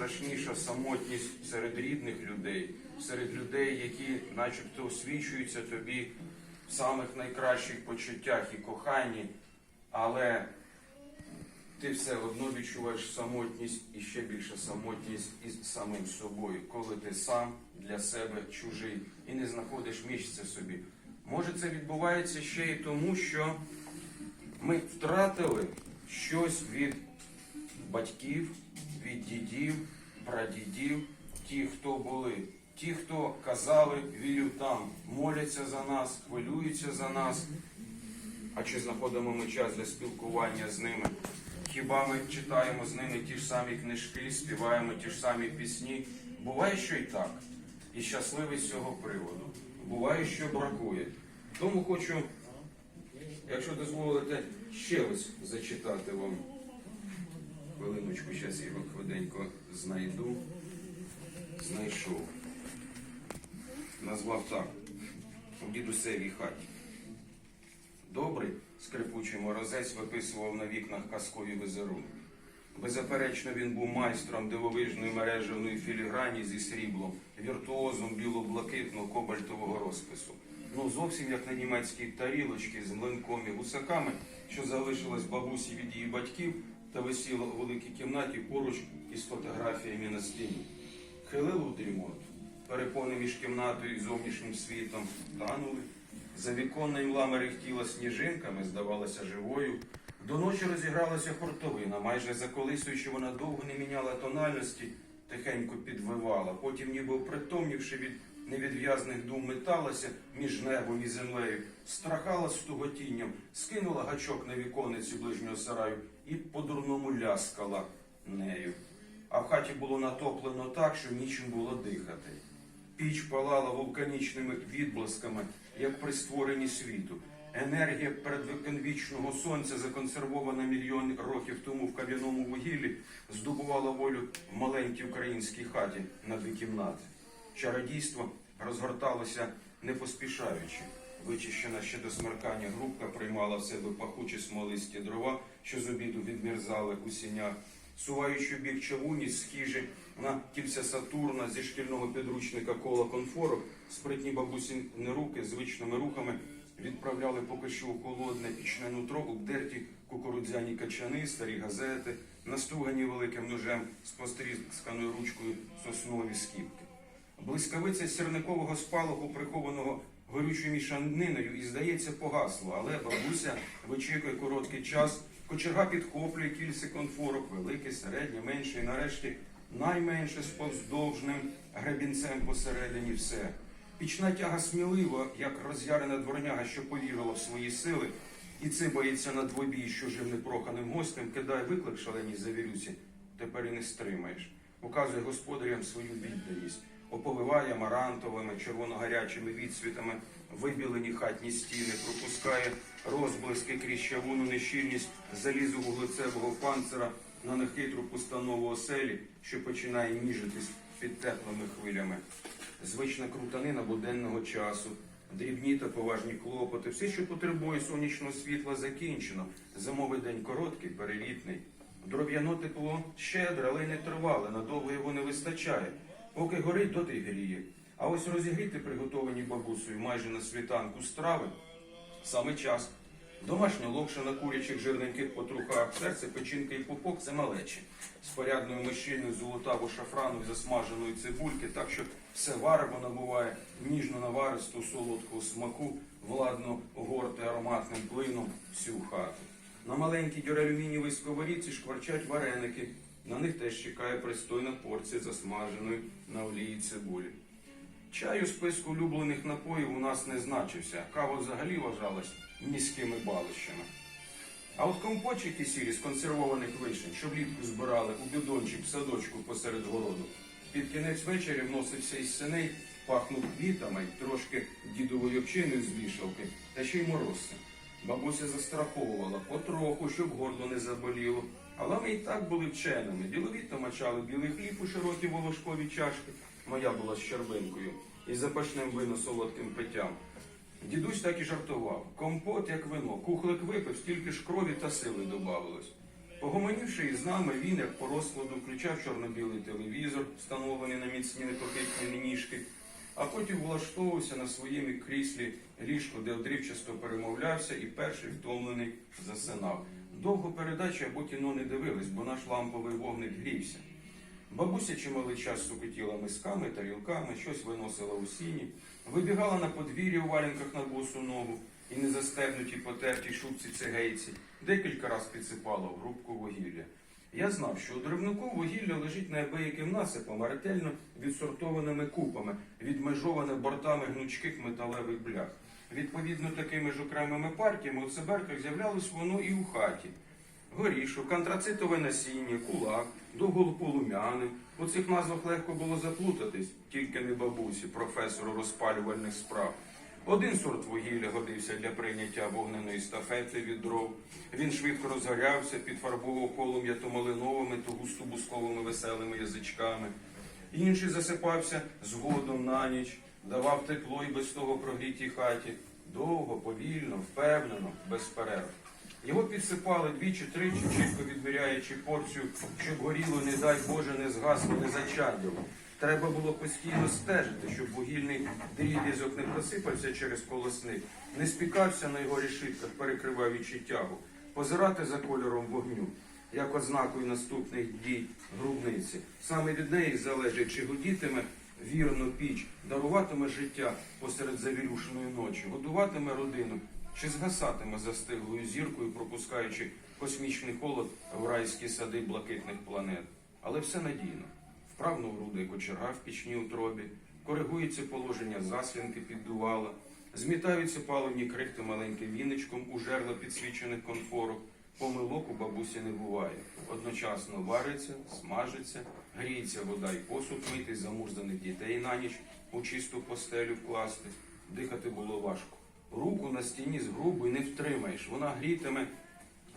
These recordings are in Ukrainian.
найстрашніша самотність серед рідних людей, серед людей, які начебто освічуються тобі в самих найкращих почуттях і коханні, але ти все одно відчуваєш самотність і ще більше самотність із самим собою, коли ти сам для себе чужий і не знаходиш місця собі. Може, це відбувається ще й тому, що ми втратили щось від батьків, від дідів, прадідів, ті, хто були, ті, хто казали, вірю там, моляться за нас, хвилюються за нас. А чи знаходимо ми час для спілкування з ними? Хіба ми читаємо з ними ті ж самі книжки, співаємо ті ж самі пісні? Буває, що і так. І щасливий з цього приводу. Буває, що бракує. Тому хочу, якщо дозволите, ще ось зачитати вам. Хвилиночку, зараз його хвиденько знайду. Знайшов. Назвав так. У дідусевій хаті. Добрий скрипучий морозець виписував на вікнах казкові візерунки. Беззаперечно він був майстром дивовижної мережевної філіграні зі сріблом, віртуозом біло-блакитного кобальтового розпису. Ну зовсім як на німецькій тарілочці з млинком і гусаками, що залишилась бабусі від її батьків та висіла у великій кімнаті поруч із фотографіями на стіні. Хилило у дрімоту. Перепони між кімнатою і зовнішнім світом танули. За віконна імла мерехтіла сніжинками, здавалася живою. До ночі розігралася хуртовина, майже заколисуючи, вона довго не міняла тональності, тихенько підвивала. Потім, ніби притомнівши від невідв'язних дум, металася між небом і землею, страхала з туготінням, скинула гачок на віконниці ближнього сараю і по-дурному ляскала нею. А в хаті було натоплено так, що нічим було дихати. Піч палала вулканічними відблисками, як при створенні світу. Енергія предвіконвічного сонця, законсервована мільйон років тому в кам'яному вугіллі, здобувала волю в маленькій українській хаті на дві кімнати. Чародійство розгорталося не поспішаючи. Вичищена ще до смеркання грубка приймала в себе пахучі смолисті дрова, що з обіду відмерзали у сінях. Суваючи бік чавуні з хижі на кільця Сатурна зі шкільного підручника кола конфору, спритні бабусіни руки звичними рухами відправляли поки що у холодне пічне нутро обдерті кукурудзяні качани, старі газети, настугані великим ножем з пострісканою ручкою соснові скіпки. Блискавиця сірникового спалаху, прихованого горючою мішаниною, і, здається, погасло, але бабуся вичікує короткий час, кочерга підхоплює кільце конфорок, велике, середнє, менше, і нарешті найменше з повздовжним гребінцем посередині все. Пічна тяга сміливо, як роз'ярена дворняга, що повірила в свої сили, і цибається на двобій, що жив непроханим гостем, кидає виклик шаленій завірюці, тепер і не стримаєш. Показує господарям свою відданість, оповиває марантовими, червоно-гарячими відсвітами вибілені хатні стіни, пропускає розблиски крізь чавуну нещільність залізу вуглецевого панцира на нехитру постанову оселі, що починає ніжитись під теплими хвилями. Звична крутанина буденного часу, дрібні та поважні клопоти, все, що потребує сонячного світла, закінчено. Зимовий день короткий, перелітний. Дроб'яно тепло щедре, але й не тривале, надовго його не вистачає. Поки горить, доти й гріє. А ось розігріти приготовані бабусею майже на світанку страви саме час. Домашня локша на курячих жирненьких потрухах, серце, печінка і пупок це малечі. З порядною мощиною золотаву шафрану засмаженої цибульки, так що все варево набуває ніжно наваристу солодкого смаку, владно горте ароматним плином всю хату. На маленькій дюралюмінієвій сковорідці шкварчать вареники. На них теж чекає пристойна порція засмаженої на олії цибулі. Чай у списку улюблених напоїв у нас не значився, кава взагалі вважалась міськими балищами. А от компотчики сірі з консервованих вишень, що влітку збирали у бідончик садочку посеред городу, під кінець вечора вносився із синей, пахнув квітами, й трошки дідовою овчиною з вішалки, та ще й морозця. Бабуся застраховувала потроху, щоб горло не заболіло. Але ми і так були вченими. Діловіто мачали білий хліб у широкі волошкові чашки. Моя була з щербинкою і запашним вино солодким питтям. Дідусь так і жартував. Компот, як вино, кухлик випив, стільки ж крові та сили добавилось. Погомонівши із нами, він, як по розкладу, включав чорно-білий телевізор, встановлений на міцні непохитні ніжки, а потім влаштовувався на своєму кріслі ліжко, де вдрівчасто перемовлявся і перший втомлений засинав. Довго передачі або кіно не дивились, бо наш ламповий вогник грівся. Бабуся чималий час сукотіла мисками, тарілками, щось виносила у сіні, вибігала на подвір'я у валянках на босу ногу і не застебнуті потертій шубці цигейці, декілька раз підсипала в грубку вугілля. Я знав, що у дровнику вугілля лежить неабияким насипом, а ретельно відсортованими купами, відмежоване бортами гнучких металевих блях. Відповідно, такими ж окремими партіями у циберках з'являлось воно і у хаті. Горішок, антрацитове насіння, кулак, довголополум'яне. У цих назвах легко було заплутатись, тільки не бабусі, професору розпалювальних справ. Один сорт вугілля годився для прийняття вогненої стафети від дров. Він швидко розгорявся, підфарбовував полум'я то малиновими, то густо-бусковими веселими язичками. Інший засипався згодом на ніч, давав тепло і без того прогрітій хаті. Довго, повільно, впевнено, без перерв. Його підсипали двічі-тричі, чітко відміряючи порцію, щоб горіло, не дай Боже, не згасло, не зачадило. Треба було постійно стежити, щоб вугільний дріб'язок не просипався через колосник, не спікався на його решітках, перекриваючи тягу, позирати за кольором вогню, як ознакою наступних дій грубниці. Саме від неї залежить, чи годітиме вірно піч, даруватиме життя посеред завірюшеної ночі, годуватиме родину, чи згасатиме застиглою зіркою, пропускаючи космічний холод в райські сади блакитних планет. Але все надійно. Вправно орудує кочерга в пічній утробі, коригується положення заслінки піддувала, змітаються паливні крихти маленьким віничком у жерла підсвічених конфорок. Помилок у бабусі не буває. Одночасно вариться, смажиться, гріється вода і посуд мити, замурзаних дітей на ніч у чисту постелю вкласти. Дихати було важко. Руку на стіні з грубої не втримаєш. Вона грітиме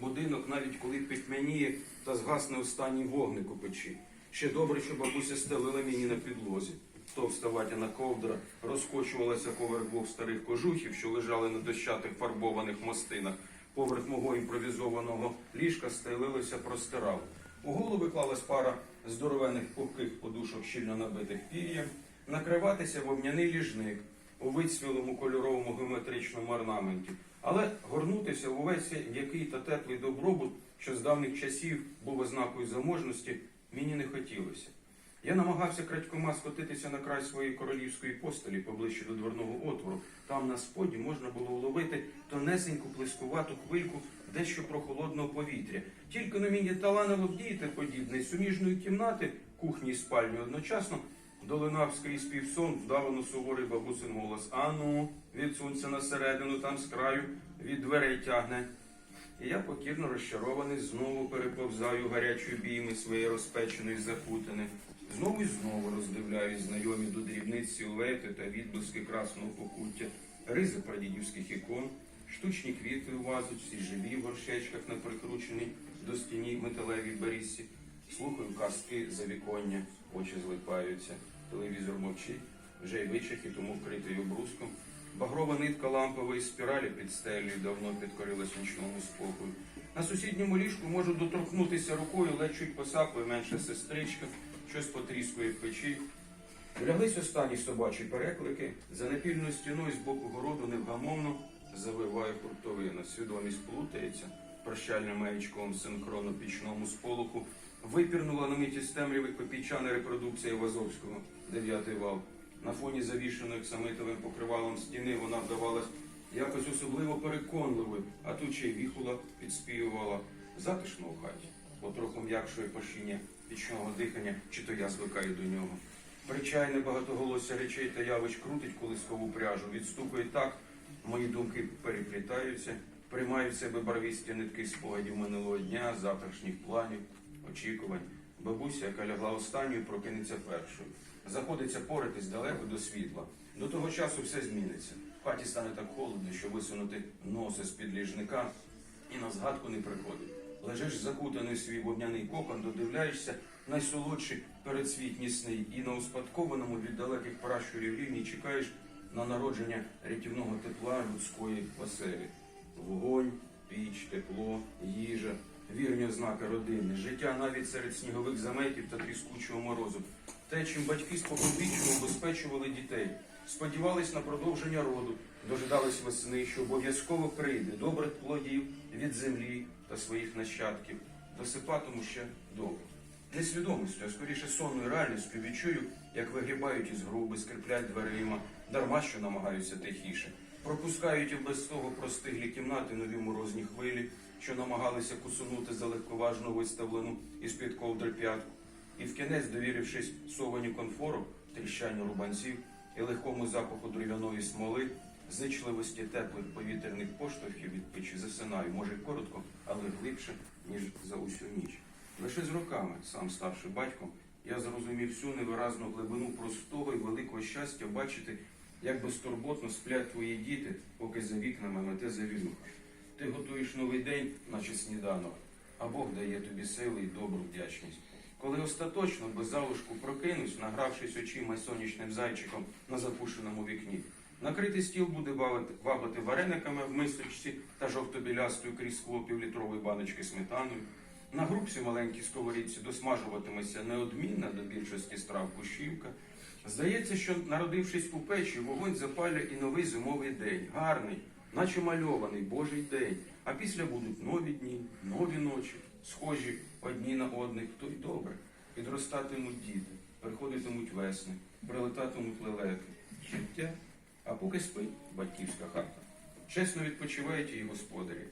будинок, навіть коли пітьмяніє та згасне останній вогник у печі. Ще добре, що бабуся стелила мені на підлозі. Товста ватяна ковдра розкочувалася поверх двох старих кожухів, що лежали на дощатих фарбованих мостинах. Поверх мого імпровізованого ліжка стелилося простирало. У голови клалась пара здоровених пухких подушок, щільно набитих пір'ям, накриватися вовняний ліжник у вицвілому кольоровому геометричному орнаменті, але горнутися в увесь м'який та теплий добробут, що з давніх часів був ознакою заможності, мені не хотілося. Я намагався крадькома скотитися на край своєї королівської постелі поближче до дверного отвору. Там на споді можна було вловити тонесеньку плескувату хвильку дещо прохолодного повітря. Тільки на мені таланило вдіяти подібне суміжної кімнати, кухні і спальні одночасно. Долинав скрізь півсон, вдавано суворий бабусин голос. Ану, відсунься на середину, там з краю від дверей тягне. І я покірно розчарований, знову переповзаю гарячі обійми своєї розпеченої закутини. Знову і знову роздивляюсь знайомі до дрібниць силуети та відблиски красного покуття, ризи прадідівських ікон, штучні квіти у вазочці, живі в горшечках на прикрученій до стіні металевій берізці. Слухаю казки за віконня, очі злипаються, телевізор мовчить, вже й вичахи, тому вкритий обруском. Багрова нитка лампової спіралі під стелею давно підкорилась нічному спокою. На сусідньому ліжку можу доторкнутися рукою, ледь чуть посапує менша сестричка, щось потріскує в печі. Вляглись останні собачі переклики, за напільною стіною з боку городу невгамовно завиває хуртовина. Свідомість плутається, прощальним маячком синхронно пічному сполоху випірнула на миті з темряви копійчана репродукція Вазовського, дев'ятий вал. На фоні завішеної оксамитовим покривалом стіни вона вдавалась якось особливо переконливою, а тут ще й віхула підспівувала затишно у хаті, потроху м'якшує пашіння пічного дихання, чи то я звикаю до нього. Причайне багатоголосся речей та явищ крутить колискову пряжу, відстукує так, мої думки переплітаються, приймають в себе барвісті нитки спогадів минулого дня, завтрашніх планів, очікувань. Бабуся, яка лягла останньою, прокинеться першою. Заходиться поритись далеко до світла. До того часу все зміниться. В хаті стане так холодно, що висунути носи з-під ліжника і на згадку не приходить. Лежиш закутаний свій вогняний кокон, додивляєшся найсолодші передсвітні сни. І на успадкованому від далеких пращурів рівні чекаєш на народження рятівного тепла людської оселі. Вогонь, піч, тепло, їжа, вірні ознаки родини, життя навіть серед снігових заметів та тріскучого морозу. Те, чим батьки споконвічно убезпечували дітей, сподівались на продовження роду, дожидались весни, що обов'язково прийде. Добрих плодів від землі та своїх нащадків, досипатиму ще довго. Не свідомістю, а скоріше сонною реальністю відчую, як вигрібають із груби, скріплять дверима, дарма що намагаються тихіше. Пропускають і без того простиглі кімнати нові морозні хвилі, що намагалися кусунути за легковажно виставлену із-під ковдри п'ятку. І вкінець, довірившись сованню конфору, тріщанню рубанців і легкому запаху дров'яної смоли, зичливості теплих повітряних поштовхів від печі засинаю, може коротко, але глибше, ніж за усю ніч. Лише з роками, сам ставши батьком, я зрозумів всю невиразну глибину простого і великого щастя бачити, як безтурботно сплять твої діти, поки за вікнами мете завірюха. Ти готуєш новий день, наче сніданок, а Бог дає тобі сили і добру вдячність. Коли остаточно без залишку прокинусь, награвшись очима сонячним зайчиком на запушеному вікні, накритий стіл буде вабити варениками в мисочці та жовто-білястою крізь скло півлітрової баночки сметаною. На грубці маленькій сковорідці досмажуватиметься неодмінна до більшості страв кущівка. Здається, що народившись у печі, вогонь запалює і новий зимовий день, гарний, наче мальований Божий день. А після будуть нові дні, нові ночі, схожі одні на одних, то й добре. Підростатимуть діти, приходитимуть весни, прилетатимуть лелеки. Життя. А поки спить батьківська хата. Чесно відпочивають її господарі.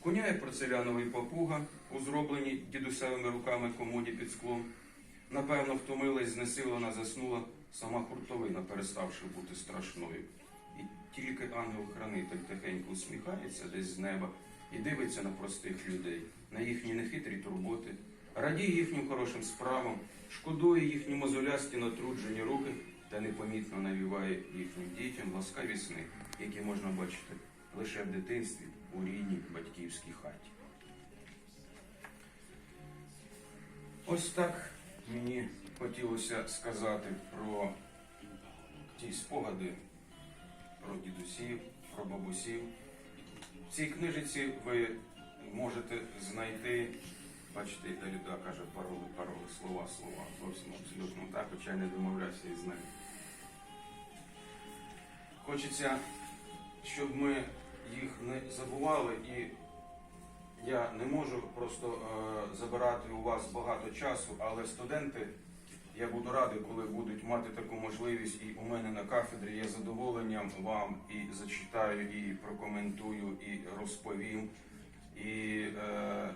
Коняє порцеляновий папуга у зробленій дідусевими руками комоді під склом. Напевно, втомилась, знесилена, заснула сама хуртовина, переставши бути страшною. І тільки ангел-хранитель тихенько усміхається десь з неба і дивиться на простих людей, на їхні нехитрі турботи, радіє їхнім хорошим справам, шкодує їхні мозолясті натруджені руки та непомітно навіває їхнім дітям ласкаві сни, які можна бачити лише в дитинстві у рідній батьківській хаті. Ось так мені хотілося сказати про ті спогади про дідусів, про бабусів. В цій книжиці ви можете знайти, бачите, і Люда каже пароли, пароли, слова, слова. Зовсім абсолютно так, хоча я не домовлявся із нею. Хочеться, щоб ми їх не забували, і я не можу просто е, забирати у вас багато часу, але студенти, я буду радий, коли будуть мати таку можливість і у мене на кафедрі. Я задоволенням вам і зачитаю, і прокоментую, і розповім. І е,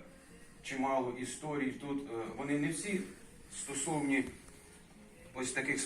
чимало історій тут. Е, вони не всі стосовні ось таких